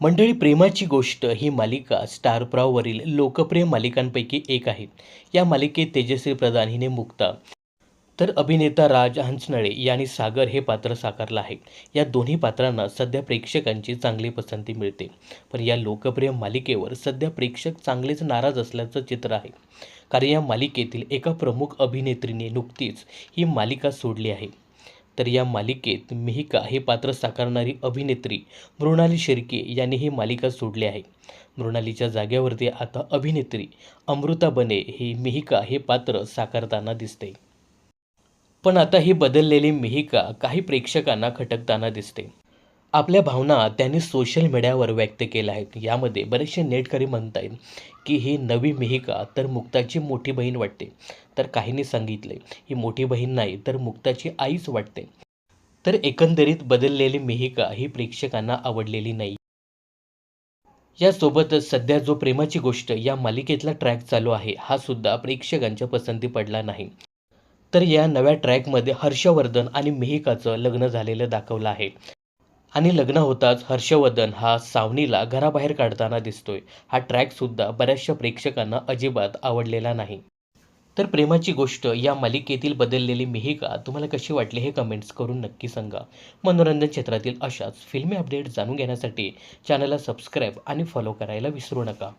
मंडळी प्रेमाची गोष्ट ही मालिका स्टार प्रॉवरील लोकप्रिय मालिकांपैकी एक आहे. या मालिकेत तेजश्री प्रधान हिने मुक्ता तर अभिनेता राज हंसनळे यांनी सागर हे पात्र साकारलं आहे. या दोन्ही पात्रांना सध्या प्रेक्षकांची चांगली पसंती मिळते. पण या लोकप्रिय मालिकेवर सध्या प्रेक्षक चांगलेच नाराज असल्याचं चित्र आहे. कारण या मालिकेतील एका प्रमुख अभिनेत्रीने नुकतीच ही मालिका सोडली आहे. तर या मालिकेत मिहिका हे पात्र साकारणारी अभिनेत्री मृणाली शिर्के यांनी ही मालिका सोडली आहे. मृणालीच्या जागेवरती आता अभिनेत्री अमृता बने ही मिहिका हे पात्र साकारताना दिसते. पण आता ही बदललेली मिहिका काही प्रेक्षकांना खटकताना दिसते. आपल्या भावना त्यांनी सोशल मीडियावर व्यक्त केल्या आहेत. यामध्ये बरेचसे नेटकरी म्हणत आहेत की ही नवी मिहिका तर मुक्ताची मोठी बहीण वाटते. तर काहींनी सांगितले ही मोठी बहीण नाही तर मुक्ताची आईच वाटते. तर एकंदरीत बदललेली मिहिका ही प्रेक्षकांना आवडलेली नाही. यासोबतच सध्या जो प्रेमाची गोष्ट या मालिकेतला ट्रॅक चालू आहे हा सुद्धा प्रेक्षकांच्या पसंती पडला नाही. तर या नव्या ट्रॅकमध्ये हर्षवर्धन आणि मिहिकाचं लग्न झालेलं दाखवलं आहे. आणि लग्न होताच हर्षवर्धन हा सावनीला घराबाहेर काढताना दिसतोय. हा ट्रॅकसुद्धा बऱ्याचशा प्रेक्षकांना अजिबात आवडलेला नाही. तर प्रेमाची गोष्ट या मालिकेतील बदललेली मिहिका तुम्हाला कशी वाटली हे कमेंट्स करून नक्की सांगा. मनोरंजन क्षेत्रातील अशाच फिल्मी अपडेट जाणून घेण्यासाठी चॅनलला सबस्क्राईब आणि फॉलो करायला विसरू नका.